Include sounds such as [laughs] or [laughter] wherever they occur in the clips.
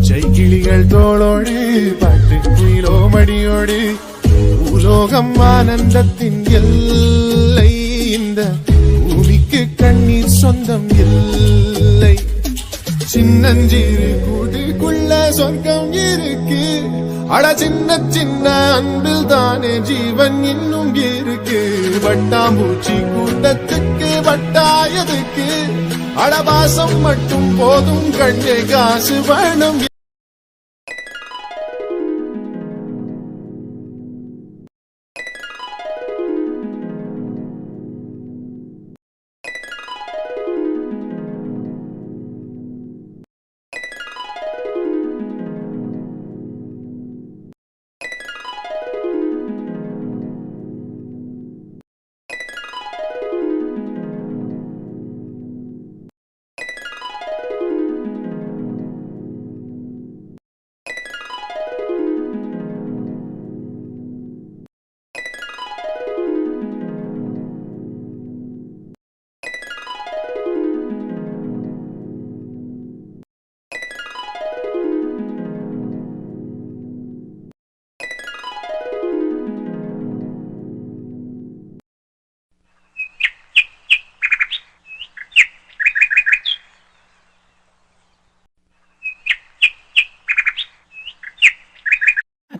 பச்சை கிளிகள் தோளோடு பாட்டுக்குயிலோ மடியோடு பூலோகம் ஆனந்தத்தின் எல்லை இந்த பூமிக்கு கண்ணீர் சொந்தம் இல்லை. சின்னஞ்சிறு கூட்டுக்குள்ள சொர்க்கம் இருக்கு. அட சின்ன சின்ன அன்பில் தானே ஜீவன் இன்னும் இருக்கு. வட்டாம்பூச்சி கூட்டத்துக்கு வட்டாயதுக்கு அடபாசம் மட்டும் போதும் கண்ணே காசு வேணும்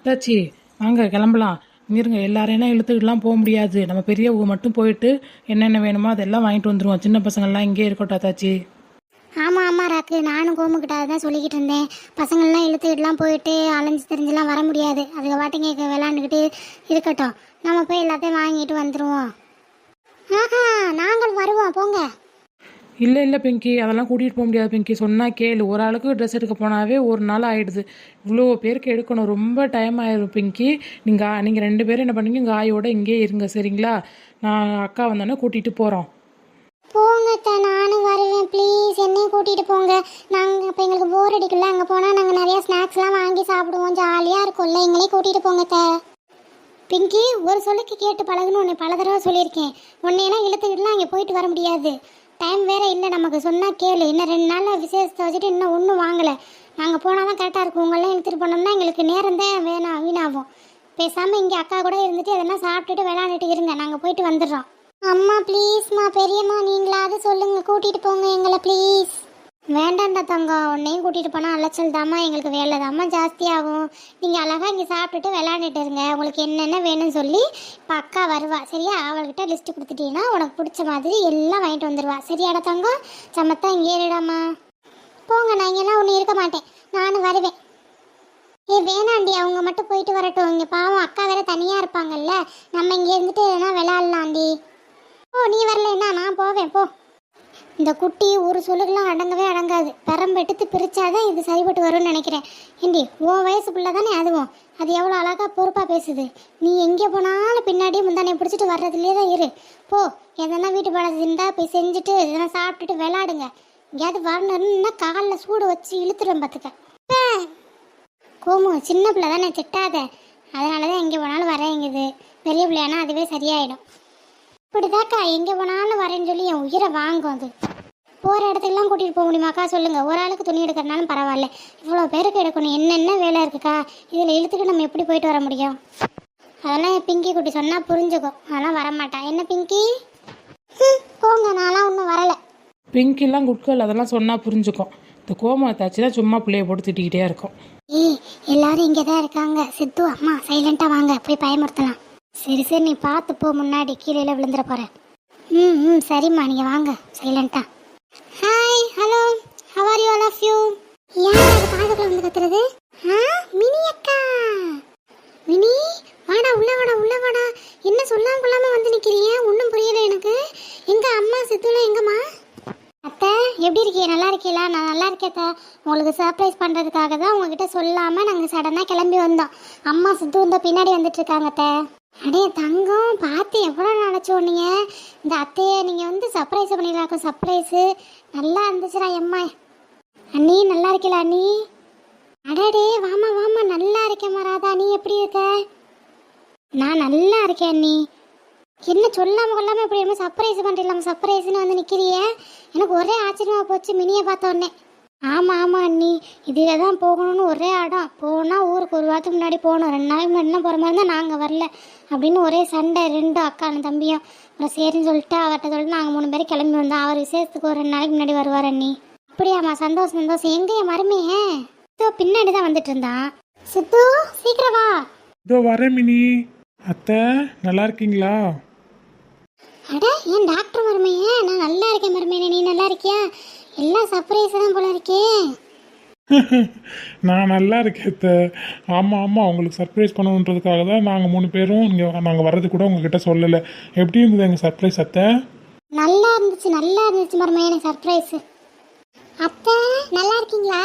அத்தாச்சி வாங்க கிளம்பலாம். இருங்க எல்லாரையும் இழுத்துக்கிட்டுலாம் போக முடியாது. நம்ம பெரியவங்க மட்டும் போயிட்டு என்னென்ன வேணுமோ அதெல்லாம் வாங்கிட்டு வந்துடுவோம் சின்ன பசங்கள்லாம் இங்கே இருக்கட்டும் அத்தாச்சி. ஆமாம் ஆமாம் ராக்கு. நானும் கோமுக்கிட்ட தான் சொல்லிக்கிட்டு இருந்தேன். பசங்கள்லாம் இழுத்துக்கிட்டுலாம் போயிட்டு அலைஞ்சு தெரிஞ்சுலாம் வர முடியாது. அதுக்கு வாட்டிங்க விளாண்டுக்கிட்டு இருக்கட்டும். நம்ம போய் எல்லாத்தையும் வாங்கிட்டு வந்துடுவோம் ஆஹா நாங்கள் வருவோம். போங்க. இல்லை இல்லை பிங்கி. அதெல்லாம் கூட்டிகிட்டு போக முடியாது பிங்கி. சொன்னால் கேளு. ஒரு ஆளுக்கு ட்ரெஸ் எடுக்க போனாவே ஒரு நாள் ஆகிடுது இவ்வளோ பேருக்கு எடுக்கணும். ரொம்ப டைம் ஆயிடும் பிங்கி. நீங்கள் நீங்கள் ரெண்டு பேரும் என்ன பண்ணுங்க இங்கே ஆயோட இங்கேயே இருங்க சரிங்களா? நான் அக்கா வந்தோன்னே கூட்டிகிட்டு போகிறோம் போங்க நானும் வருவேன். ப்ளீஸ் என்னையும் கூட்டிகிட்டு போங்க. நாங்கள் இப்போ எங்களுக்கு போர் அடிக்கல அங்கே போனால் நாங்கள் நிறையா ஸ்நாக்ஸ்லாம் வாங்கி சாப்பிடுவோம். ஜாலியாக இருக்கும்ல. எங்களையும் கூட்டிகிட்டு போங்க அத்தை. பிங்கி ஒரு சொல்லுக்கு கேட்டு பழகுன்னு உன்னை பல தடவை சொல்லியிருக்கேன். உன்னையெல்லாம் இழுத்துக்கிட்டுலாம் அங்கே போயிட்டு வர முடியாது. டைம் வேற இல்லை. நமக்கு சொன்னால் கேளு. இன்னும் ரெண்டு நாளில் விசேஷத்தை வச்சுட்டு இன்னும் ஒன்றும் வாங்கலை. நாங்கள் போனால் தான் கரெக்டாக இருக்கும். உங்களெல்லாம் எடுத்துகிட்டு போனோம்னா எங்களுக்கு நேரம் தான் வேணாம் வீணாகும். பேசாமல் இங்கே அக்கா கூட இருந்துட்டு எதனா சாப்பிட்டுட்டு விளாண்டுட்டு இருங்க. நாங்கள் போயிட்டு வந்துடுறோம். அம்மா ப்ளீஸ்மா பெரியம்மா நீங்களாவது சொல்லுங்கள் கூட்டிகிட்டு போங்க எங்களை ப்ளீஸ் வேண்டாண்டா தங்கம். உன்னையும் கூட்டிகிட்டு போனால் அலைச்சல் தாம்மா எங்களுக்கு வேலை தாம்மா ஜாஸ்தியாகும். நீங்கள் அழகாக இங்கே சாப்பிட்டுட்டு விளையாண்டுட்டு இருங்க. உங்களுக்கு என்னென்ன வேணும்னு சொல்லி இப்போ அக்கா வருவா. சரியா? அவள்கிட்ட லிஸ்ட்டு கொடுத்துட்டீங்கன்னா உனக்கு பிடிச்ச மாதிரி எல்லாம் வாங்கிட்டு வந்துடுவா சரியாடா தங்கம்? சமத்தா இங்கே இருடாமா போங்க நான் இங்கெல்லாம் ஒன்றும் இருக்க மாட்டேன். நானும் வருவேன். ஏய் வேணாண்டி. அவங்க மட்டும் போயிட்டு வரட்டும். இங்கே பாவம் அக்கா வேற தனியாக இருப்பாங்கல்ல. நம்ம இங்கே இருந்துட்டு எதுனா விளையாடலாண்டி ஓ நீ வரலன்னா நான் போவேன். போ. இந்த குட்டி ஒரு சொல்லுக்கெல்லாம் அடங்கவே அடங்காது. பெரம்பு எடுத்து பிரிச்சாதான் இது சரிபட்டு வரும்னு நினைக்கிறேன். ஏண்டி உன் வயசு பிள்ளை தானே அதுவும். அது எவ்வளோ அழகாக பொறுப்பாக பேசுது. நீ எங்கே போனாலும் பின்னாடியே முந்தானே பிடிச்சிட்டு வர்றதுலேயே தான் இரு. போ எதனா வீட்டு பாடம் இருந்தால் போய் செஞ்சுட்டு எதனா சாப்பிட்டுட்டு விளாடுங்க எங்கேயாவது வரணும்னா காலில் சூடு வச்சு இழுத்துடும் பார்த்துக்க. கோமு சின்ன பிள்ளை தானே திட்டாத. அதனால தான் எங்கே போனாலும் வரேங்குது பெரிய பிள்ளையானா அதுவே சரியாயிடும். இப்படிதாக்கா எங்கே போனாலும் வரேன்னு சொல்லி என் உயிரை வாங்கும் அது. போகிற இடத்துக்குலாம் கூட்டிகிட்டு போக முடியுமாக்கா? சொல்லுங்கள் ஒரு ஆளுக்கு துணி எடுக்கிறனாலும் பரவாயில்ல. இவ்வளோ பேருக்கு எடுக்கணும். என்னென்ன வேலை இருக்குக்கா? இதில் இழுத்துட்டு நம்ம எப்படி போயிட்டு வர முடியும்? அதெல்லாம் என் பிங்கி குட்டி சொன்னால் புரிஞ்சுக்கும். அதெல்லாம் வரமாட்டா. என்ன பிங்கி? போங்க. நான்லாம் ஒன்றும் வரலை. பிங்கிலாம் குட்கள் அதெல்லாம் சொன்னால் புரிஞ்சுக்கும். இந்த கோமத்தாச்சி தான் சும்மா பிள்ளைய போட்டு திட்டிக்கிட்டே இருக்கும். ஏய் எல்லாரும் இங்கே தான் இருக்காங்க. சித்து அம்மா சைலண்டாக வாங்க. போய் பயமுறுத்தலாம். சரி சரி நீ பார்த்து போ முன்னாடி கீழே விழுந்துட போற. ம் ம் சரிம்மா நீங்கள் வாங்க. சைலண்டா. Hi hello how are you all of you யார் அது காதுக்குள்ள வந்து கத்துறது? ஆ மினி அக்கா. மினி வாடா உள்ள வாடா உள்ள வாடா. என்ன சொல்லாம கொள்ளாம வந்து நிக்கிறீங்க? ஒன்றும் புரியல எனக்கு. எங்க அம்மா சித்துலாம் எங்கம்மா? அத்தை எப்படி இருக்கீங்க? நல்லா இருக்கீங்களா? நான் நல்லா இருக்கேன் அத்தை. உங்களுக்கு சர்ப்ரைஸ் பண்ணுறதுக்காக தான் உங்ககிட்ட சொல்லாமல் நாங்கள் சடனாக கிளம்பி வந்தோம். அம்மா சித்து வந்த பின்னாடி வந்துட்டு இருக்காங்க அத்தை. அடே தங்கம் பார்த்து எவ்வளோ நினச்சோம் நீங்கள் இந்த அத்தையை நீங்கள் வந்து சர்ப்ரைஸ் பண்ணிடலாக்கும் சர்ப்ரைஸு நல்லா இருந்துச்சுடா எம்மா. அண்ணி நல்லா இருக்கல அண்ணி? அடடே வாமா வாமா நல்லா இருக்கேன் ராதா. நீ எப்படி இருக்க? நான் நல்லா இருக்கேன் அண்ணி. என்ன சொல்லாமல் கொள்ளாமல் இப்படி என்ன சர்ப்ரைஸ் பண்ணிடலாம் சர்ப்ரைஸ்னு வந்து நிற்கிறியே எனக்கு ஒரே ஆச்சரியமா போச்சு மினியை பார்த்த உடனே. ஆமாம் ஆமாம் அண்ணி. இதில் தான் போகணும்னு ஒரே இடம் போனால் ஊருக்கு ஒரு வாரத்துக்கு முன்னாடி போகணும். ரெண்டு நாளைக்கு முன்னாடி போகிற மாதிரி இருந்தால் நாங்கள் வரல. அப்படின்னு ஒரே சண்டை ரெண்டு அக்கான தம்பியும். அப்புறம் சரின்னு சொல்லிட்டு அவர்கிட்ட சொல்லிட்டு நாங்கள் மூணு பேரும் கிளம்பி வந்தோம். அவர் விசேஷத்துக்கு ஒரு ரெண்டு நாளைக்கு முன்னாடி வருவார் அண்ணி. அப்படியாம்மா சந்தோஷம் சந்தோஷம். எங்கே என் மருமையே சித்து பின்னாடி தான் வந்துட்டு இருந்தான். சித்து சீக்கிரம் வா. இதோ வரேன் மினி. அத்தை நல்லா இருக்கீங்களா? அட ஏன் டாக்டர் மருமையே? நான் நல்லா இருக்கேன் மருமையே நீ நல்லா இருக்கியா? எல்லாம் சர்ப்ரைஸ் தான் போல இருக்கே. [laughs] நான் நல்லா இருக்கேன் அத்தை. ஆமாம் ஆமாம் உங்களுக்கு சர்ப்ரைஸ் பண்ணணுன்றதுக்காக தான் நாங்கள் மூணு பேரும் இங்கே நாங்கள் வர்றது கூட உங்ககிட்ட சொல்லலை. எப்படி இருந்தது எங்கள் சர்ப்ரைஸ் அத்தை? நல்லா இருந்துச்சு நல்லா இருந்துச்சு மருமையே எனக்கு சர்ப்ரைஸ் அத்தை நல்லா இருக்கீங்களா?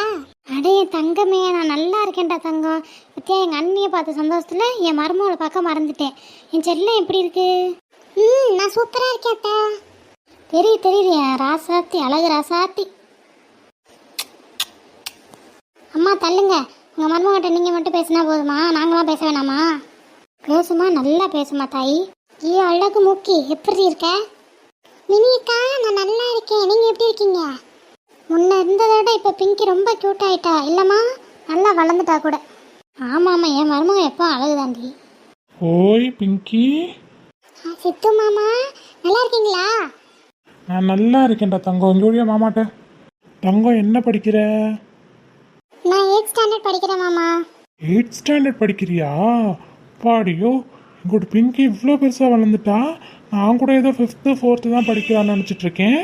அடே தங்கமே நான் நல்லா இருக்கேன்டா தங்கம். பத்தியா எங்கள் அண்ணியை பார்த்த சந்தோஷத்தில் என் மருமகளை பார்க்க மறந்துட்டேன். என் செல்லம் எப்படி இருக்கு? ம் நான் சூப்பராக இருக்கேன் அத்தை. தெரியுது தெரியுது என் ராசாத்தி அழகு ராசாத்தி. அம்மா தள்ளுங்க. உங்கள் மருமகிட்ட நீங்கள் மட்டும் பேசினா போதுமா? நாங்களாம் பேச வேணாமா? பேசுமா நல்லா பேசுமா தாய். ஏ அழகு மூக்கி எப்படி இருக்க? மினிக்கா நான் நல்லா இருக்கேன். நீங்கள் எப்படி இருக்கீங்க? முன்ன இருந்ததை விட இப்போ பிங்கி ரொம்ப க்யூட் ஆயிட்டா. இல்லைம்மா நல்லா வளர்ந்துட்டா கூட ஆமாம் ஆமாம் என் மருமகன் எப்போ அழகுதாண்டி ஓய் பிங்கி ஆ, சித்து மாமா நல்லா இருக்கீங்களா நான் நல்லா இருக்கேன்டா தங்கம். இங்கே ஓடியா மாமாட்ட. தங்கம் என்ன படிக்கிற? நான் எயிட் ஸ்டாண்டர்ட் படிக்கிறேன் மாமா. எயிட் ஸ்டாண்டர்ட் படிக்கிறியா? பாடியோ எங்கூட பிங்கி இவ்வளோ பெருசாக வளர்ந்துட்டா? நான் கூட ஏதோ ஃபிஃப்த்து ஃபோர்த்து தான் படிக்கிறான்னு நினச்சிட்டு இருக்கேன்.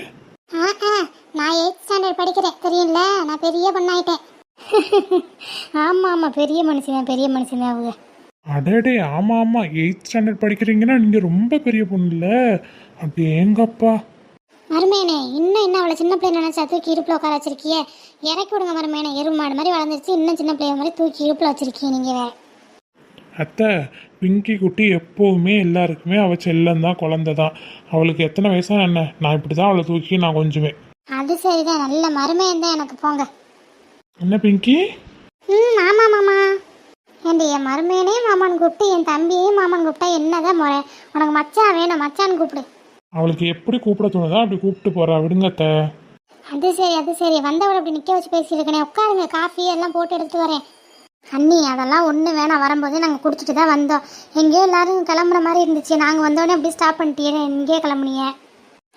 ஆ ஆ. நான் எயிட் ஸ்டாண்டர்ட் படிக்கிறேன். தெரியும்ல? நான் பெரிய பொண்ணாயிட்டேன். [laughs] ஆமாம் ஆமாம் பெரிய மனுஷன் பெரிய மனுஷன் அவங்க. அடடே ஆமாம் ஆமாம் எயித் ஸ்டாண்டர்ட் படிக்கிறீங்கன்னா நீங்கள் ரொம்ப பெரிய பொண்ணு இல்லை. அப்படி எங்கப்பா? மருமேனே இன்னும் என்ன அவளை சின்ன பிள்ளை நினைச்சா தூக்கி இடுப்புல உட்கார வச்சிருக்கியே? இறக்கி விடுங்க மருமேனே எருமை மாடு மாதிரி வளர்ந்துருச்சு இன்னும் சின்ன பிள்ளைய மாதிரி தூக்கி இடுப்புல வச்சிருக்கீங்க நீங்க வேற. அத்தை பிங்கி குட்டி எப்போவுமே எல்லாருக்குமே அவள் செல்லம் தான் குழந்த தான். அவளுக்கு எத்தனை வயசா என்ன? நான் இப்படி தான் அவளை தூக்கி நான் கொஞ்சுவேன். அது சரிதான் நல்ல மருமையன் தான் எனக்கு போங்க. என்ன பிங்கி? ம் ஆமா மாமா ஏண்டி என் மருமையனே மாமான்னு கூப்பிட்டு என் தம்பியையும் மாமான்னு கூப்பிட்டா என்னதான் முறை? உனக்கு மச்சான் வேணும் மச்சான்னு கூப்பிடு. அவளுக்கு எப்படி கூப்பிட தோணுதோ அப்படி கூப்பிட்டு போறா. விடுங்க அது சரி அது சரி. வந்தவளை அப்படி நிற்க வச்சு பேசியிருக்கனே. உட்காருங்க காஃபி எல்லாம் போட்டு எடுத்து வரேன். அண்ணி அதெல்லாம் ஒன்று வேணாம். வரும்போது நாங்கள் குடிச்சிட்டு தான் வந்தோம். எங்கேயோ எல்லாரும் கிளம்புற மாதிரி இருந்துச்சு. நாங்கள் வந்தோடனே அப்படியே ஸ்டாப் பண்ணிட்டீங்க எங்கேயே கிளம்புனீங்க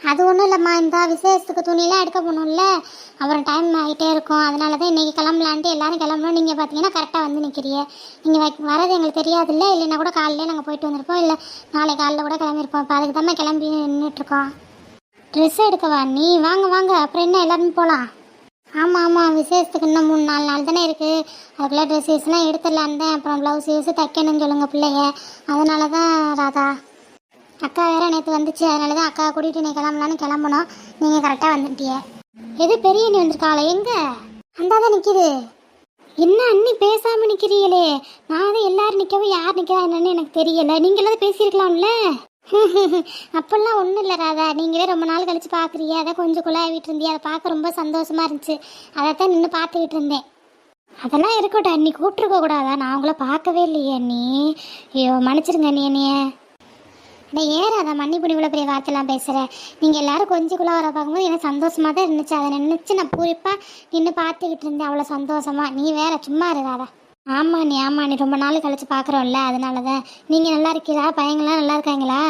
அது ஒன்றும் இல்லைம்மா இந்த விசேஷத்துக்கு துணியெல்லாம் எடுக்க போகணும்ல. அப்புறம் டைம் ஆகிட்டே இருக்கும். அதனால தான் இன்றைக்கி கிளம்பலான்ட்டு எல்லாரும் கிளம்பணும் நீங்கள் பார்த்தீங்கன்னா கரெக்டாக வந்து நிற்கிறீங்க நீங்கள் வரது எங்களுக்கு தெரியாதுல்ல. இல்லைன்னா கூட காலையிலே நாங்கள் போயிட்டு வந்திருப்போம். இல்லை நாளை காலைல கூட கிளம்பியிருப்போம். இப்போ அதுக்கு தான் கிளம்பி நின்றுட்டுருக்கோம் ட்ரெஸ் எடுக்கவா நீ வாங்க வாங்க. அப்புறம் என்ன எல்லாருமே போகலாம் ஆமாம் ஆமாம் விசேஷத்துக்கு இன்னும் மூணு நாலு நாள் தானே இருக்குது அதுக்குள்ளே ட்ரெஸ்ஸஸ்லாம் எடுத்துடலான் தான் அப்புறம் ப்ளவுஸ் யூஸ் தைக்கணும்னு சொல்லுங்கள் பிள்ளைய அதனால தான் ராதா. அக்கா வேற நேற்று வந்துச்சு அதனால தான் அக்கா கூட்டிகிட்டு நீ கிளம்பலான்னு கிளம்பணும் நீங்கள் கரெக்டாக வந்துட்டிய எது பெரிய நீ வந்திருக்காளே எங்கே? அந்தாதான் நிற்கிது என்ன அண்ணி பேசாமல் நிற்கிறீங்களே நான் தான் எல்லாரும் நிற்கவும் யார் நிற்கிறா என்னன்னு எனக்கு தெரியல. நீங்களாவது பேசியிருக்கலாம்ல? [laughs] அப்பெல்லாம் ஒன்றும் இல்லை ராதா. நீங்களே ரொம்ப நாள் கழிச்சு பார்க்குறீங்க அதை கொஞ்சம் குழாவிட்டு இருந்தீங்க. அதை பார்க்க ரொம்ப சந்தோஷமா இருந்துச்சு. அதைத்தான் நின்று பார்த்துக்கிட்டு இருந்தேன். அதெல்லாம் இருக்கட்டும் அண்ணி கூப்பிட்டுருக்க கூடாதா? நான் உங்களை பார்க்கவே இல்லையே அண்ணி. ஐயோ மன்னிச்சிருங்க அண்ணி என்னைய. நான் ஏன் ராதா மன்னிப்பு இவ்வளோ பெரிய வார்த்தைலாம் பேசுகிறேன் நீங்கள் எல்லோரும் கொஞ்சம் குள்ள வர பார்க்கும்போது எனக்கு சந்தோஷமாக தான் இருந்துச்சு. அதை நினச்சி நான் பூரிப்பாக நின்று பார்த்துக்கிட்டு இருந்தேன். அவ்வளோ சந்தோஷமாக நீ வேற சும்மா இரு ராதா. ஆமா நீ ஆமா நீ ரொம்ப நாள் கழித்து பார்க்குறோம்ல அதனால தான் நீங்கள் நல்லா இருக்கீங்களா? பையங்களாம் நல்லா இருக்காங்களா?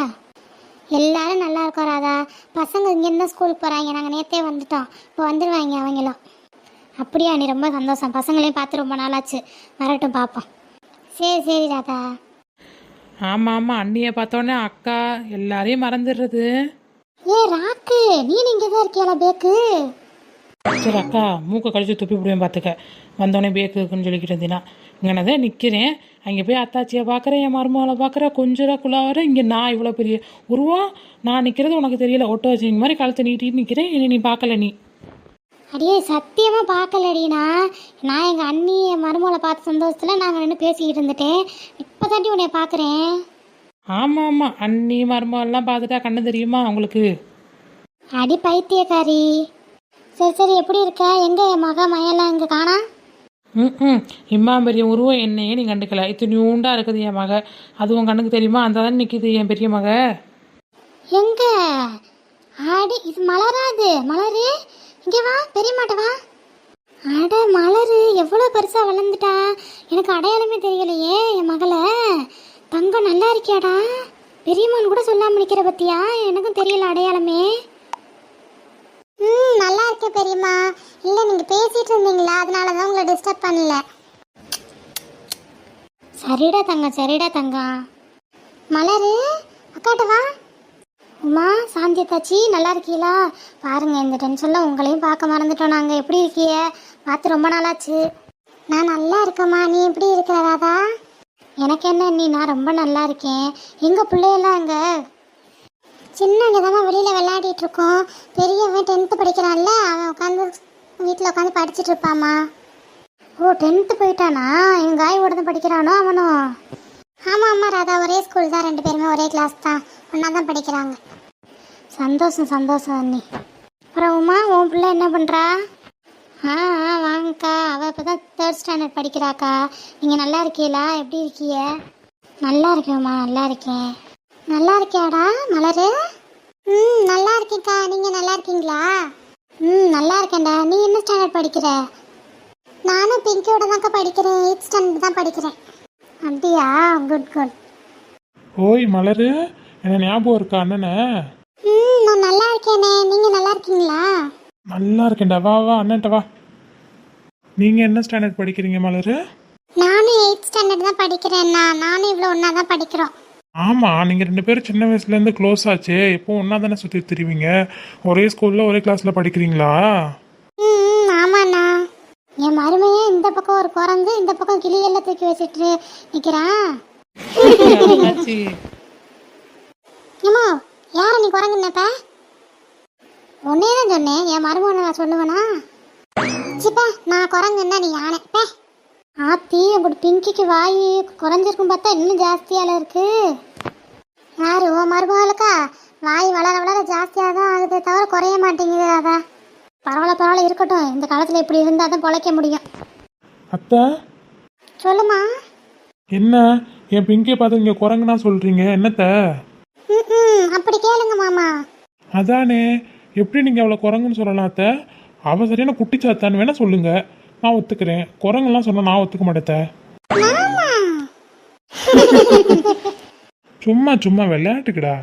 எல்லாரும் நல்லா இருக்கோம் ராதா. பசங்க இங்கேருந்து ஸ்கூலுக்கு போகிறாங்க நாங்கள் நேற்றே வந்துட்டோம். இப்போ வந்துடுவாங்க அவங்களும். அப்படியா நீ ரொம்ப சந்தோஷம். பசங்களையும் பார்த்து ரொம்ப நாளாச்சு. வரட்டும் பார்ப்போம் சரி சரி ராதா. ஆமாம் ஆமாம் அண்ணியை பார்த்தோன்னே அக்கா எல்லாரையும் மறந்துடுறது. ஏ ராக்கு நீ இங்கே தான் இருக்கியாளா பேக்கு? சரி அக்கா மூக்கை கழிச்சு துப்பி விடுவேன் பார்த்துக்க வந்தோடனே பேக்குன்னு சொல்லிக்கிட்டு இருந்தீங்கன்னா இங்கே நான் தான் நிற்கிறேன் அங்கே போய் அத்தாச்சியை பார்க்குறேன் என் மருமகளை பார்க்குறேன் கொஞ்சம் குள்ளாவர இங்கே நான் இவ்வளோ பெரிய உருவம். நான் நிற்கிறது உனக்கு தெரியல. ஒட்ட வச்சு மாதிரி கழுத்தை நீட்டிட்டு நிற்கிறேன் என்னை நீ பார்க்கல நீ. அடியே சத்தியமாக பார்க்கலடினா நான் எங்கள் அண்ணி என் மருமகளை பார்த்த சந்தோஷத்தில் நாங்கள் நின்று பேசிக்கிட்டு இருந்துட்டேன். இப்போ தாண்டி உன்னை பார்க்குறேன். ஆமாம் ஆமாம் அண்ணி மருமகள்லாம் பார்த்துட்டா கண்ணு தெரியுமா உங்களுக்கு? அடி பைத்தியக்காரி. சரி சரி. எப்படி இருக்க? எங்கே என் மக மயெல்லாம் இங்கே காணா? ம் இம்மா பெரிய உருவம் என்னையே நீ கண்டுக்கல. இத்தனையூண்டா இருக்குது என் மக. அது உன் கண்ணுக்கு தெரியுமா? அந்த தான் நிற்கிது என் பெரிய மக. எங்க? ஆடி இது மலராது மலரு? இங்கே வா பெரியமாட்ட வா. அட மலரு எவ்வளோ பெருசாக வளர்ந்துட்டா? எனக்கு அடையாளமே தெரியலையே என் மகளை. தங்கம் நல்லா இருக்கியாடா? பெரியம்மான்னு கூட சொல்லாமல் நிற்கிற பத்தியா? எனக்கும் தெரியல அடையாளமே. ம் நல்லா இருக்கேன் பெரியம்மா. இல்லை நீங்கள் பேசிகிட்டு இருந்தீங்களா? அதனால தான் உங்களை டிஸ்டர்ப் பண்ணல. சரிடா தங்கம் சரிடா தங்கம். மலரு அக்காட்ட வா. அம்மா சாந்தி தாச்சி நல்லா இருக்கீங்களா பாருங்க இந்த டென்ஷனில் உங்களையும் பார்க்க மறந்துட்டோம் நாங்கள் எப்படி இருக்கீங்க? பார்த்து ரொம்ப நாளாச்சு. நான் நல்லா இருக்கம்மா. நீ எப்படி இருக்கிற ராதா? எனக்கு என்ன நீ? நான் ரொம்ப நல்லா இருக்கேன். எங்கள் பிள்ளையெல்லாம் அங்கே? சின்னங்க தான் வெளியில் விளையாடிட்டு இருக்கோம். பெரியவன் டென்த்து படிக்கிறான்ல. அவன் உட்காந்து வீட்டில் உட்காந்து படிச்சுட்டு இருப்பாம்மா. ஓ டென்த்து போயிட்டானா? எங்கள் காயோட தான் படிக்கிறானோ அவனும் ஆமாம் ஆமாம் ராதா. ஒரே ஸ்கூல் தான். ரெண்டு பேருமே ஒரே கிளாஸ் தான். ஒன்றா தான் படிக்கிறாங்க. சந்தோஷம் சந்தோஷம் அண்ணி. அப்புறம் உமா உன் பிள்ளை என்ன பண்ணுறா ஆ ஆ வாங்கக்கா. அவள் இப்போ தான் தேர்ட் ஸ்டாண்டர்ட் படிக்கிறாக்கா. நீங்கள் நல்லா இருக்கீங்களா எப்படி இருக்கீங்க நல்லா இருக்கேம்மா நல்லா இருக்கேன். நல்லா இருக்கியாடா மலரு? ம் நல்லா இருக்கேன்க்கா. நீங்கள் நல்லா இருக்கீங்களா? ம் நல்லா இருக்கேன்டா. நீ என்ன ஸ்டாண்டர்ட் படிக்கிற? நானும் பிங்கியோட தான்க்கா படிக்கிறேன். எயிட் ஸ்டாண்டர்ட் தான் படிக்கிறேன். அப்படியா? குட் குட் ஓய் மலரு. என்ன ஞாபகம் இருக்கா அண்ணனை? ம் நான் நல்லா இருக்கேனே. நீங்கள் நல்லா இருக்கீங்களா? நல்லா இருக்கேன்டா. வா வா அண்ணன்ட்ட வா. நீங்கள் என்ன ஸ்டாண்டர்ட் படிக்கிறீங்க மலரு? நானும் எயிட் ஸ்டாண்டர்ட் தான் படிக்கிறேன்னா நானும் இவ்வளோ ஒன்றா தான் படிக்கிறோம். ஆமாம் நீங்கள் ரெண்டு பேரும் சின்ன வயசுலேருந்து க்ளோஸ் ஆச்சே. இப்போ ஒன்றா தானே சுற்றி திரிவீங்க? ஒரே ஸ்கூலில் ஒரே கிளாஸில் படிக்கிறீங்களா? ம் ஆமாண்ணா. என் மருமையே இந்த பக்கம் ஒரு குரங்கு இந்த பக்கம் கிளியெல்லாம் தூக்கி வச்சுட்டு நிற்கிறான் ஏமா யாரை நீ குரங்குன்னப்ப உன்னே தான் சொன்னேன். என் மருமகனை நான் சொல்லுவேனா? சிப்பா நான் குரங்குன்னா நீ யானை. பே. ஆத்தி அப்படி பிங்கிக்கு வாய் குறைஞ்சிருக்கும் பார்த்தா இன்னும் ஜாஸ்தியால இருக்கு. யாரு ஓ மருமகளுக்கா? வாய் வளர வளர ஜாஸ்தியாக தான் ஆகுதே தவிர குறைய மாட்டேங்குது அதா பரவாயில்ல பரவாயில்ல இருக்கட்டும். இந்த காலத்தில் இப்படி இருந்தால் தான் பொழைக்க முடியும். அத்தை? சொல்லுமா? என்ன? என் பிங்கியை பார்த்து இங்கே குரங்குனா சொல்கிறீங்க என்னத்த? ம் அப்படி கேளுங்க மாமா. அதானே எப்படி நீங்கள் அவளை குரங்குன்னு சொல்லலாம் அத்தை? அவள் சரியான குட்டிச்சாத்தான்னு வேணால் சொல்லுங்கள் நான் ஒத்துக்கிறேன். குரங்குலாம் சொன்னால் நான் ஒத்துக்க மாட்டேன் சும்மா சும்மா விளையாட்டுக்குடா.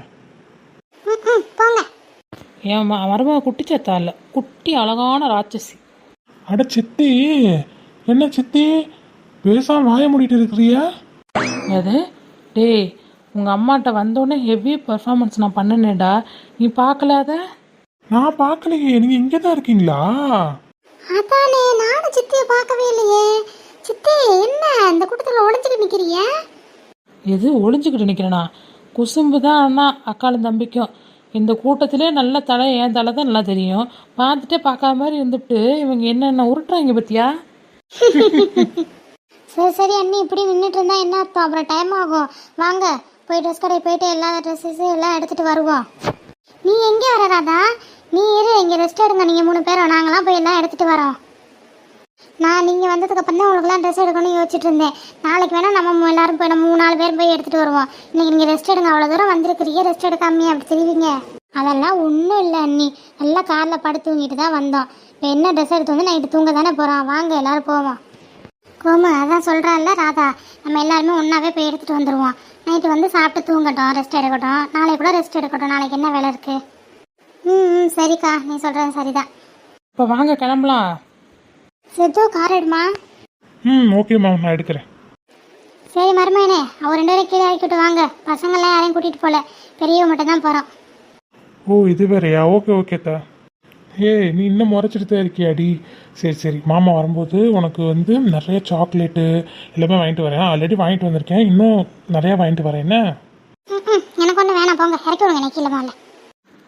போங்க. என் ம மருமக குட்டி சத்தா இல்லை. குட்டி அழகான ராட்சசி. அட சித்தி என்ன சித்தி? பேசாம வாய மூடிட்டு இருக்கிறியா? அது டேய் உங்கள் அம்மாட்ட வந்தோடனே ஹெவி பர்ஃபார்மன்ஸ் நான் பண்ணினேடா. நீ பார்க்கல அதை? நான் பார்க்கலையே. நீங்க இங்கே தான் இருக்கீங்களா? அதானே நானும் சித்தியை பார்க்கவே இல்லையே. சித்தி என்ன இந்த கூட்டத்தில் ஒளிஞ்சுக்கிட்டு நிற்கிறீங்க எது ஒளிஞ்சுக்கிட்டு நிற்கிறேனா குசும்பு தான் அண்ணா அக்காலும் தம்பிக்கும். இந்த கூட்டத்திலே நல்ல தலை என் தலை தான் நல்லா தெரியும். பார்த்துட்டே பார்க்காத மாதிரி இருந்துட்டு இவங்க என்னென்ன உருட்டுறாங்க பத்தியா? சரி சரி அண்ணி இப்படி நின்றுட்டு இருந்தா என்ன அர்த்தம்? அப்புறம் டைம் ஆகும். வாங்க. போய் ட்ரெஸ் கடை போயிட்டு எல்லா ட்ரெஸ்ஸஸும் எல்லாம் எடுத்துட்டு வருவோம். நீ எங்கே வர ராதா? நீ இரு இங்கே ரெஸ்ட் எடுங்க. நீங்கள் மூணு பேரும். நாங்களாம் போய் எல்லாம் எடுத்துட்டு வரோம். நான் நீங்கள் வந்ததுக்கு அப்புறம் தான் உங்களுக்குலாம் ட்ரெஸ் எடுக்கணும்னு யோசிச்சுட்டு இருந்தேன். நாளைக்கு வேணால் நம்ம எல்லாரும் போய் நம்ம மூணு நாலு பேர் போய் எடுத்துகிட்டு வருவோம். இன்னைக்கு நீங்கள் ரெஸ்ட் எடுங்க. அவ்வளோ தூரம் வந்திருக்கிறீங்க. ரெஸ்ட் எடுக்காமே அப்படி தெரியுவீங்க. அதெல்லாம் ஒன்றும் இல்லை அண்ணி. நல்லா காரில் படுத்து தூங்கிட்டு தான் வந்தோம். இப்போ என்ன ட்ரெஸ் எடுத்து வந்து நைட்டு தூங்க தானே போகிறோம் வாங்க எல்லாரும் போவோம். கோமு அதான் சொல்கிறான்ல ராதா. நம்ம எல்லாருமே ஒன்றாவே போய் எடுத்துகிட்டு வந்துடுவோம் நைட்டு வந்து சாப்பிட்டு தூங்கட்டும் ரெஸ்ட் எடுக்கட்டும். நாளைக்கு கூட ரெஸ்ட் எடுக்கட்டும். நாளைக்கு என்ன வேலை இருக்குது ம் சரிக்கா. நீ சொல்கிறது சரிதான். இப்போ வாங்க கிளம்பலாம். சித்து கார் எடுமா? ம் ஓகேம்மா நான் எடுக்கிறேன். சரி மருமையனே அவர் ரெண்டு பேரும் கீழே இறக்கிட்டு வாங்க. பசங்களாம் யாரையும் கூட்டிகிட்டு போகல பெரியவ மட்டும் தான் போகிறோம் ஓ இது வேறையா? ஓகே ஓகே தா ஏய் நீ இன்னும் முறைச்சிட்டு தான் இருக்கியாடி? சரி சரி. மாமா வரும்போது உனக்கு வந்து நிறைய சாக்லேட்டு எல்லாமே வாங்கிட்டு வரேன். ஆல்ரெடி வாங்கிட்டு வந்திருக்கேன். இன்னும் நிறையா வாங்கிட்டு வரேன். என்ன? எனக்கு ஒன்றும் வேணாம். போங்க. இறக்கி விடுங்க. எனக்கு முதல்ல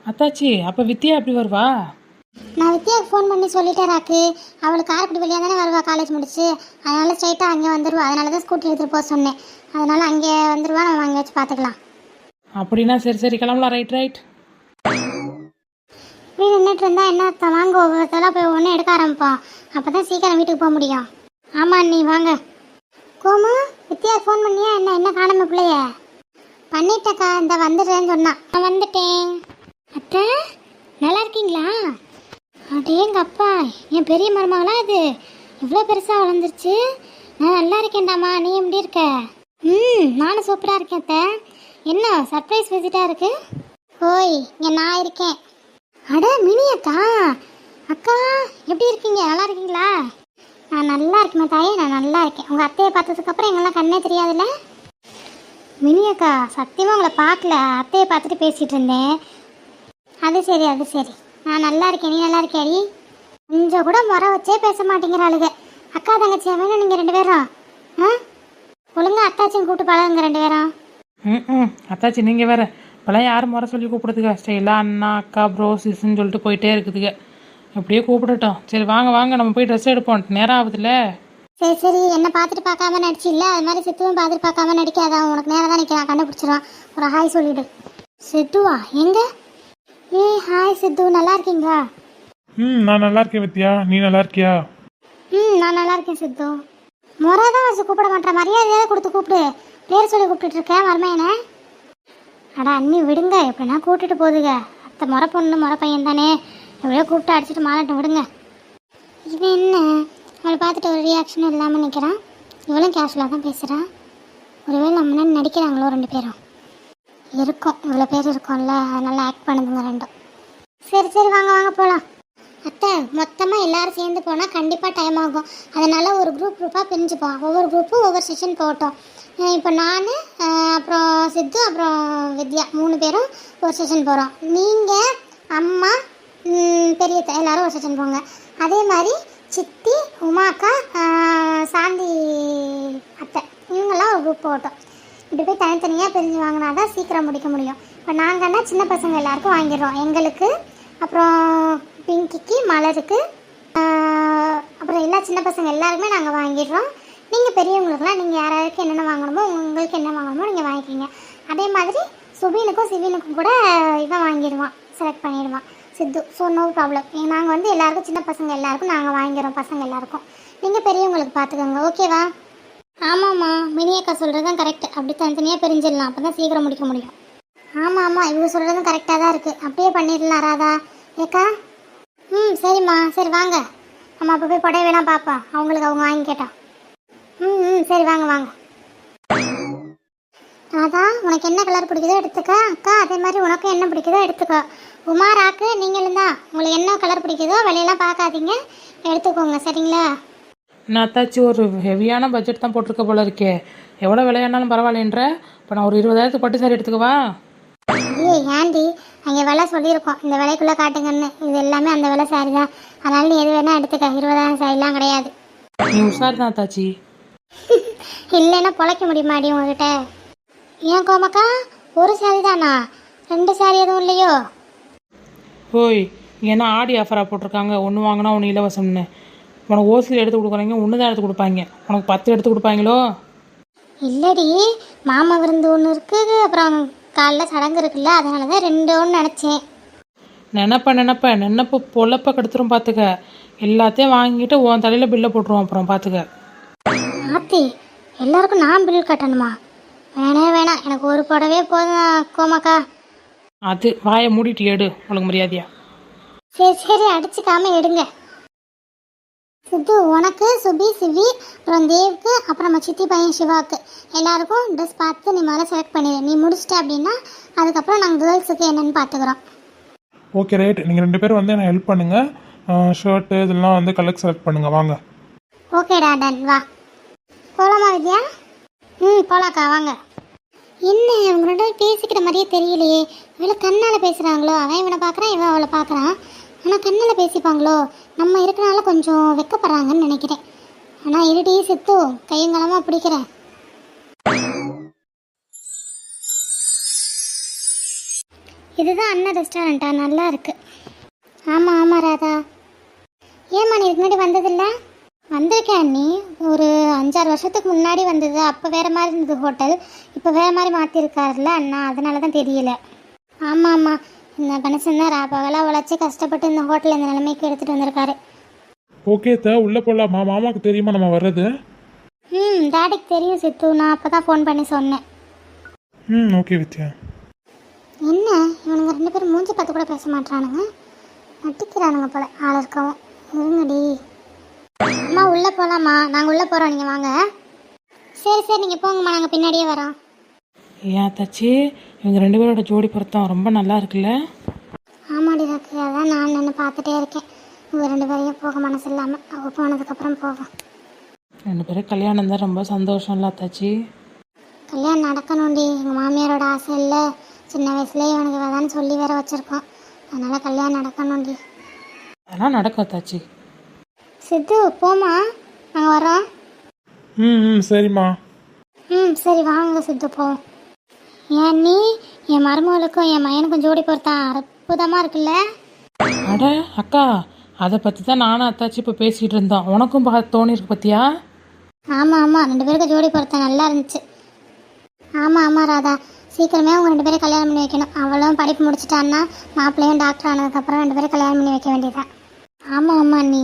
அத்தாச்சி அப்போ வித்யா எப்படி வருவா? நான் வித்யாவுக்கு ஃபோன் பண்ணி சொல்லிட்டேன் ராக்கு. அவளுக்கு காரைக்குடி வழியாக தானே வருவா காலேஜ் முடிச்சு. அதனால ஸ்ட்ரைட்டாக அங்கே வந்துடுவா அதனால தான் ஸ்கூட்டி எடுத்துகிட்டு போக சொன்னேன். அதனால அங்கே வந்துடுவா நம்ம அங்கே வச்சு பார்த்துக்கலாம். அப்படின்னா சரி சரி. கிளம்பலாம். ரைட் ரைட் இப்படி நின்றுட்டு இருந்தா என்ன அர்த்தம் வாங்க ஒவ்வொருத்தெல்லாம் போய் ஒன்று எடுக்க ஆரம்பிப்போம் அப்போ தான் சீக்கிரம் வீட்டுக்கு போக முடியும். ஆமாம் நீ வாங்க. கோமு வித்யா ஃபோன் பண்ணியா? என்ன என்ன காணாம பிள்ளைய? பண்ணிட்டக்கா இந்த வந்துடுறேன்னு சொன்னான் நான் வந்துட்டேன். அத்தை நல்லா இருக்கீங்களா? அடேங்க அப்பா என் பெரிய மருமகளா அது இவ்வளோ பெருசாக வளர்ந்துருச்சு. நான் நல்லா இருக்கேன்டாமா நீ எப்படி இருக்க? ம் நானும் சூப்பராக இருக்கேன் அத்தை. என்ன சர்ப்ரைஸ் விசிட்டாக இருக்கு? ஓய் இங்கே நான் இருக்கேன். அட மினி அக்கா அக்கா எப்படி இருக்கீங்க? நல்லா இருக்கீங்களா? நான் நல்லா இருக்கேன் தாயே நான் நல்லா இருக்கேன். உங்கள் அத்தையை பார்த்ததுக்கப்புறம் எங்கெல்லாம் கண்ணே தெரியாதுல்ல? மினி அக்கா சத்தியமாக உங்களை பார்க்கல. அத்தையை பார்த்துட்டு பேசிகிட்டு இருந்தேன். அது சரி அது சரி. நான் நல்லா இருக்கேன். நீ நல்லா இருக்கியாடி? கொஞ்சம் கூட முறை வச்சே பேச மாட்டேங்கிற மாட்டேங்கிறாளுங்க அக்கா தங்கச்சியா வேணும் நீங்கள் ரெண்டு பேரும். ஆ? ஒழுங்கா அத்தாச்சியும் கூப்பிட்டு பழகுங்க ரெண்டு பேரும். ம் ம். அத்தாச்சி நீங்கள் வேறு. இப்போலாம் யாரும் முறை சொல்லி கூப்பிடுதுங்க ஸ்டைலாக அண்ணா அக்கா ப்ரோ சிஸ்ன்னு சொல்லிட்டு போயிட்டே இருக்குதுங்க. அப்படியே கூப்பிடட்டும். சரி வாங்க வாங்க நம்ம போய் ட்ரெஸ் எடுப்போம். நேரம் ஆகுதுல்ல? சரி சரி. என்ன பார்த்துட்டு பார்க்காம நடிச்சு இல்லை அது மாதிரி சித்துவும் பார்த்துட்டு பார்க்காம நடிக்காதான் உனக்கு நேரம் தான் நிற்கிறான். கண்டுபிடிச்சிருவான் ஒரு ஹாய் சொல்லிடு. சித்துவா எங்க? ஏய் ஹாய் சித்து. நல்லா இருக்கீங்களா? ம் நான் நல்லா இருக்கேன் வித்யா. நீ நல்லா இருக்கியா? ம் நான் நல்லா இருக்கேன் சித்து. முறை தான் வச்சு கூப்பிட மாட்டேன் மரியாதையாக கொடுத்து கூப்பிடு. பேர் சொல்லி கூப்பிட்டுட்டு இருக்கேன் அடா அண்ணி விடுங்க எப்படின்னா கூட்டிட்டு போகுதுங்க. அத்தை முறை பொண்ணு முறை பையன் தானே எப்படியோ கூப்பிட்டு அடிச்சுட்டு மாலட்டும் விடுங்க. இவன் என்ன? அவளை பார்த்துட்டு ஒரு ரியாக்ஷனும் இல்லாமல் நிற்கிறான் இவளும் கேஷுவலாக தான் பேசுகிறான் ஒருவேளை நம்ம என்ன நடிக்கிறாங்களோ ரெண்டு பேரும். இருக்கும். இவ்வளோ பேர் இருக்கோம்ல. அதனால ஆக்ட் பண்ணுதுங்க ரெண்டும். சரி சரி வாங்க வாங்க போகலாம் அத்தை மொத்தமாக எல்லாரும் சேர்ந்து போனால் கண்டிப்பாக டைம் ஆகும். அதனால் ஒரு குரூப் குரூப்பாக பிரிஞ்சுப்போம். ஒவ்வொரு குரூப்பும் ஒவ்வொரு செஷன் போட்டோம். இப்போ நான் அப்புறம் சித்து அப்புறம் வித்யா மூணு பேரும் ஒரு செஷன் போகிறோம் நீங்கள் அம்மா பெரிய எல்லாரும் ஒரு செஷன் போங்க. அதே மாதிரி சித்தி உமாக்கா சாந்தி அத்தை இவங்கெல்லாம் ஒரு குரூப் போகட்டும் இப்படி போய் தனித்தனியாக பிரிஞ்சு வாங்கினா தான் சீக்கிரம் முடிக்க முடியும். இப்போ நாங்கன்னா சின்ன பசங்க எல்லாருக்கும் வாங்கிடுறோம். எங்களுக்கு அப்புறம் பிங்கிக்கு மலருக்கு அப்புறம் எல்லா சின்ன பசங்க எல்லாருக்குமே நாங்கள் வாங்கிடுறோம். நீங்கள் பெரியவங்களுக்குலாம் நீங்கள் யாராருக்கு என்னென்ன வாங்கணுமோ உங்களுக்கு என்ன வாங்கணுமோ நீங்கள் வாங்கிக்கிங்க அதே மாதிரி சுபீனுக்கும் சிவினுக்கும் கூட இவன் வாங்கிடுவான் செலக்ட் பண்ணிடுவான். சித்து ஸோ நோ ப்ராப்ளம் நாங்கள் வந்து எல்லாருக்கும் சின்ன பசங்க எல்லாருக்கும் நாங்கள் வாங்கிடுறோம் பசங்க எல்லாருக்கும். நீங்கள் பெரியவங்களுக்கு பார்த்துக்கோங்க ஓகேவா ஆமாம்மா மினி அக்கா சொல்கிறது தான் கரெக்ட் அப்படி தனித்தனியாக பிரிஞ்சிடலாம் அப்போ தான் சீக்கிரம் முடிக்க முடியும். ஆமாம் ஆமாம் இவங்க சொல்கிறதும் கரெக்டாக தான் இருக்குது அப்படியே பண்ணிடலாம் ராதா. ஏக்கா ம் சரிம்மா. சரி வாங்க. நம்ம அப்போ போய் புடவைலாம் பார்ப்போம் அவங்களுக்கு அவங்க வாங்கி கேட்டோம் ம் ம் சரி வாங்க வாங்க. ராதா உனக்கு என்ன கலர் பிடிக்குதோ எடுத்துக்க. அக்கா அதே மாதிரி உனக்கும் என்ன பிடிக்குதோ எடுத்துக்கோ. உமாராக்கு நீங்களும் தான். உங்களுக்கு என்ன கலர் பிடிக்குதோ வெளியெல்லாம் பார்க்காதீங்க. எடுத்துக்கோங்க சரிங்களா? நான் ஒரு ஹெவியான பட்ஜெட் தான் போட்டிருக்க போல இருக்கே. எவ்வளோ விலையானாலும் பரவாயில்லன்ற. இப்போ நான் ஒரு இருபதாயிரத்துக்கு பட்டு சாரி எடுத்துக்கவா? ஏண்டி? அங்கே விலை சொல்லியிருக்கோம். இந்த விலைக்குள்ளே காட்டுங்கன்னு. இது எல்லாமே அந்த விலை சாரி தான். அதனால நீ எது வேணால் எடுத்துக்க. இருபதாயிரம் சாரிலாம் கிடையாது. நீ உஷார் தான் அத்தாச்சி [laughs] இல்லைன்னா பொழைக்க முடியுமாடி உங்ககிட்ட? ஏன் கோமக்கா? ஒரு சாரி தானா? ரெண்டு சாரி எதுவும் இல்லையோ? ஓய் ஏன்னா ஆடி ஆஃபராக போட்டிருக்காங்க. ஒன்று வாங்கினா ஒன்று இலவசம்னு. உனக்கு ஓசியில் எடுத்து கொடுக்குறீங்க ஒன்று தான் எடுத்து கொடுப்பாங்க. உனக்கு பத்து எடுத்து கொடுப்பாங்களோ? இல்லடி. மாமா விருந்து ஒன்று இருக்குது. அப்புறம் காலைல சடங்கு இருக்குல்ல அதனால தான் ரெண்டு ஒன்று நினச்சேன். நினப்ப நினப்ப நினப்பு பொழப்ப கெடுத்துரும் பார்த்துக்க எல்லாத்தையும் வாங்கிட்டு உன் தலையில் பில்லை போட்டுருவோம் அப்புறம் பார்த்துக்க ஆத்தி எல்லாருக்கும் நான் பில் கட்டணுமா? வேணே வேணாம். எனக்கு ஒரு புடவே போதும் கோமாக்கா. அது வாயை மூடிட்டு எடு உனக்கு மரியாதையா. சரி சரி அடிச்சுக்காம எடுங்க. சித்து உனக்கு சுபி சிவி அப்புறம் தேவ்க்கு அப்புறம் நம்ம சித்தி பையன் சிவாவுக்கு எல்லாருக்கும் ட்ரெஸ் பார்த்து நீ முதல்ல செலக்ட் பண்ணிடு நீ முடிச்சிட்ட அப்படின்னா அதுக்கப்புறம் நாங்கள் கேர்ள்ஸுக்கு என்னன்னு பார்த்துக்குறோம். ஓகே ரைட் நீங்கள் ரெண்டு பேரும் வந்து எனக்கு ஹெல்ப் பண்ணுங்கள் ஷர்ட்டு இதெல்லாம் வந்து கலெக்ட் செலக்ட் பண்ணுங்கள் வாங்க. ஓகேடா டன் வா. போகலாமா வித்யா? ம் போகலாக்கா வாங்க. என்ன இவங்க ரெண்டு பேரும் பேசிக்கிற மாதிரியே தெரியலையே. இவளை கண்ணால் பேசுகிறாங்களோ அவன் இவனை பார்க்குறான் இவன் அவளை பார்க்குறான். ஆனால் கண்ணில் பேசிப்பாங்களோ? நம்ம இருக்கனால கொஞ்சம் வெக்கப்படுறாங்கன்னு நினைக்கிறேன். ஆனால் இருடி சித்து கையங்கலமாக பிடிக்கிறேன் இதுதான் அண்ணன் ரெஸ்டாரண்ட்டா நல்லா இருக்கு. ஆமாம் ஆமாம் ராதா. ஏம்மா நீ இதுக்கு முன்னாடி வந்ததில்ல? வந்திருக்கேன் அண்ணி. ஒரு அஞ்சாறு வருஷத்துக்கு முன்னாடி வந்தது. அப்போ வேறு மாதிரி இருந்தது ஹோட்டல் இப்போ வேறு மாதிரி மாற்றிருக்காருல்ல அண்ணா? அதனால தான் தெரியல. ஆமாம் ஆமாம் இந்த கணேசன் தான் ராப்பகலாக உழைச்சி கஷ்டப்பட்டு இந்த ஹோட்டல் இந்த நிலைமைக்கு எடுத்துகிட்டு வந்திருக்காரு. ஓகே த உள்ளே போகலாமா மாமாவுக்கு தெரியுமா நம்ம வர்றது? ம் டாடிக்கு தெரியும் சித்து. நான் அப்போ தான் ஃபோன் பண்ணி சொன்னேன். ம் ஓகே வித்யா. என்ன? இவனுங்க ரெண்டு பேரும் மூஞ்சி பார்த்து கூட பேச மாட்டானுங்க நட்டிக்கிறானுங்க போல ஆள் இருக்கவும். இருங்கடி. அம்மா உள்ளே போகலாமா நாங்கள் உள்ளே போகிறோம் நீங்கள் வாங்க. சரி சரி நீங்கள் போங்கம்மா. நாங்கள் பின்னாடியே வரோம். ஏன் தச்சி? இவங்க ரெண்டு பேரோட ஜோடி பொருத்தம் ரொம்ப நல்லா இருக்குல்ல? ஆமாடி ராக்கி அதான் நான் நின்று பார்த்துட்டே இருக்கேன். இவங்க ரெண்டு பேரையும் போக மனசு இல்லாமல் அவங்க போனதுக்கப்புறம் போவோம். ரெண்டு பேரும் கல்யாணம் தான் ரொம்ப சந்தோஷம் இல்லை தச்சி கல்யாணம் நடக்கணும்டி. எங்கள் மாமியாரோட ஆசை இல்லை. சின்ன வயசுலேயே இவனுக்கு வேதான்னு சொல்லி வேற வச்சுருக்கோம். அதனால் கல்யாணம் நடக்கணும்டி. அதெல்லாம் நடக்கும் தச்சி சித்து போமா நாங்கள் வரோம் ம் ம் சரிம்மா. ம் சரி வாங்க சித்து போவோம். ஏன் நீ? என் மருமகளுக்கும் என் மயனுக்கும் ஜோடி பொறுத்தா அற்புதமாக இருக்குல்ல? அட அக்கா அதை பற்றி தான் நானும் அத்தாச்சி இப்போ பேசிகிட்டு இருந்தோம். உனக்கும் பா தோணிருக்கு பத்தியா? ஆமாம் ஆமாம் ரெண்டு பேருக்கும் ஜோடி பொறுத்தா நல்லா இருந்துச்சு. ஆமாம் ஆமாம் ராதா. சீக்கிரமே அவங்க ரெண்டு பேரும் கல்யாணம் பண்ணி வைக்கணும். அவளும் படிப்பு முடிச்சிட்டான்னா மாப்பிள்ளையும் டாக்டர் ஆனதுக்கப்புறம் ரெண்டு பேரும் கல்யாணம் பண்ணி வைக்க வேண்டியதான் ஆமாம் ஆமாம் நீ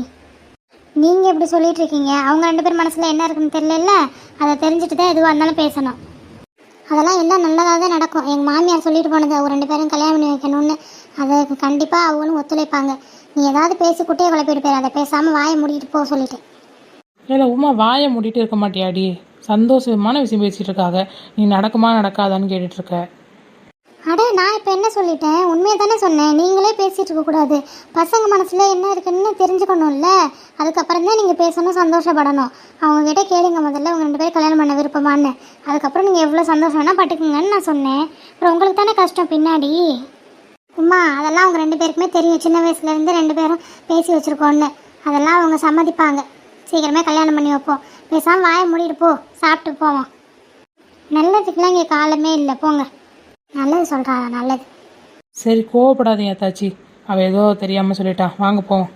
நீங்கள் இப்படி சொல்லிட்டு இருக்கீங்க. அவங்க ரெண்டு பேர் மனசில் என்ன இருக்குன்னு தெரியல அதை தெரிஞ்சுட்டு தான் எதுவாக இருந்தாலும் பேசணும். அதெல்லாம் எல்லாம் நல்லதாக தான் நடக்கும். எங்கள் மாமியார் சொல்லிட்டு போனது அவங்க ரெண்டு பேரும் கல்யாணம் பண்ணி வைக்கணும்னு. அதுக்கு கண்டிப்பாக அவங்களும் ஒத்துழைப்பாங்க. நீ ஏதாவது பேசி குட்டையை குழப்பிட்டு போயிரு அதை பேசாமல் வாயை மூடிட்டு போக சொல்லிட்டேன். இல்லை உமா வாயை மூடிட்டு இருக்க மாட்டியாடி? சந்தோஷமான விஷயம் பேசிகிட்டு இருக்காங்க. நீ நடக்குமா நடக்காதான்னு கேட்டுட்ருக்க அட நான் இப்போ என்ன சொல்லிட்டேன்? உண்மையை தானே சொன்னேன். நீங்களே பேசிகிட்டு இருக்கக்கூடாது பசங்க மனசில் என்ன இருக்குன்னு தெரிஞ்சுக்கணும்ல. அதுக்கப்புறம் தான் நீங்கள் பேசணும் சந்தோஷப்படணும். அவங்க கிட்ட கேளுங்க முதல்ல. உங்கள் ரெண்டு பேரும் கல்யாணம் பண்ண விருப்பமான்னு. அதுக்கப்புறம் நீங்கள் எவ்வளோ சந்தோஷம் வேணால் பட்டுக்குங்கன்னு நான் சொன்னேன். அப்புறம் உங்களுக்கு தானே கஷ்டம் பின்னாடி? உமா அதெல்லாம் அவங்க ரெண்டு பேருக்குமே தெரியும். சின்ன வயசுலேருந்து ரெண்டு பேரும் பேசி வச்சுருக்கோன்னு அதெல்லாம் அவங்க சம்மதிப்பாங்க. சீக்கிரமே கல்யாணம் பண்ணி வைப்போம். பேசாமல் வாயை மூடிட்டு போ. சாப்பிட்டு போவோம். நல்லதுக்கெல்லாம் இங்கே காலமே இல்லை. போங்க. நல்லது சொல்கிறா நல்லது. சரி கோவப்படாதீங்க தாச்சி அவள் ஏதோ தெரியாமல் சொல்லிட்டா. வாங்க போவோம்.